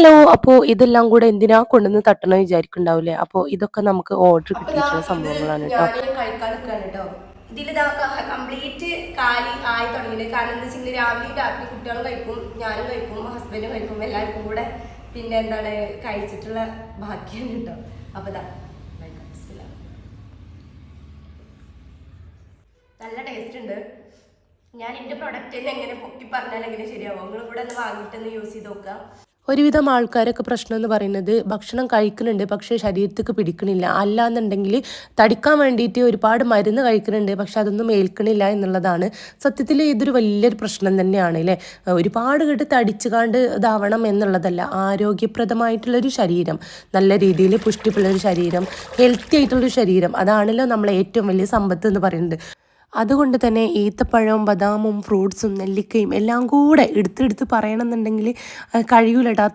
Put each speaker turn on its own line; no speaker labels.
Hello അപ്പോ ഇതെല്ലാം കൂടെ എന്തിനാ കൊണ്ടുവന്ന് തട്ടണം വിചാരിക്കുന്നുണ്ടാവില്ലേ? അപ്പോൾ ഇതൊക്കെ നമുക്ക് ഓർഡർ കിട്ടിയിട്ടുള്ള സംഭവങ്ങളാണ് കേട്ടോ.
ഇതിൽ കംപ്ലീറ്റ് കാലി ആയി തുടങ്ങിയത് കാരണം എന്താ വെച്ചാൽ രാവിലെ രാത്രി കുട്ടികളും കഴിക്കും ഞാനും കഴിക്കും ഹസ്ബൻഡും കഴിക്കും എല്ലാവർക്കും കൂടെ പിന്നെ എന്താണ് കഴിച്ചിട്ടുള്ള ബാക്കിയാണ് കേട്ടോ. അപ്പൊ ദാ കഴിക്കാം. ബിസ്മില്ലാ. നല്ല ടേസ്റ്റ് ഉണ്ട്. ഞാൻ എന്റെ പ്രൊഡക്റ്റ് എങ്ങനെ പൊക്കി പറഞ്ഞാൽ എങ്ങനെ ശരിയാവും? നിങ്ങൾ ഇവിടെ ഒന്ന് വാങ്ങിയിട്ടൊന്ന് യൂസ് ചെയ്ത് നോക്കുക
ഒരുവിധം ആൾക്കാരൊക്കെ പ്രശ്നം എന്ന് പറയുന്നത് ഭക്ഷണം കഴിക്കുന്നുണ്ട് പക്ഷേ ശരീരത്തേക്ക് പിടിക്കണില്ല. അല്ലാന്നുണ്ടെങ്കിൽ തടിക്കാൻ വേണ്ടിയിട്ട് ഒരുപാട് മരുന്ന് കഴിക്കുന്നുണ്ട് പക്ഷെ അതൊന്നും ഏൽക്കണില്ല എന്നുള്ളതാണ് സത്യത്തിൽ ഇതൊരു വലിയൊരു പ്രശ്നം തന്നെയാണ് അല്ലേ? ഒരുപാട് കേട്ട് തടിച്ചുകാണ്ട് ഇതാവണം എന്നുള്ളതല്ല. ആരോഗ്യപ്രദമായിട്ടുള്ളൊരു ശരീരം നല്ല രീതിയിൽ പുഷ്ടിപ്പുള്ളൊരു ശരീരം ഹെൽത്തി ആയിട്ടുള്ളൊരു ശരീരം അതാണല്ലോ നമ്മളെ ഏറ്റവും വലിയ സമ്പത്ത് എന്ന് പറയുന്നത്. അതുകൊണ്ട് തന്നെ ഈത്തപ്പഴവും ബദാമും ഫ്രൂട്ട്സും നെല്ലിക്കയും എല്ലാം കൂടെ എടുത്തെടുത്ത് പറയണമെന്നുണ്ടെങ്കിൽ കഴിയൂലട്ടോ.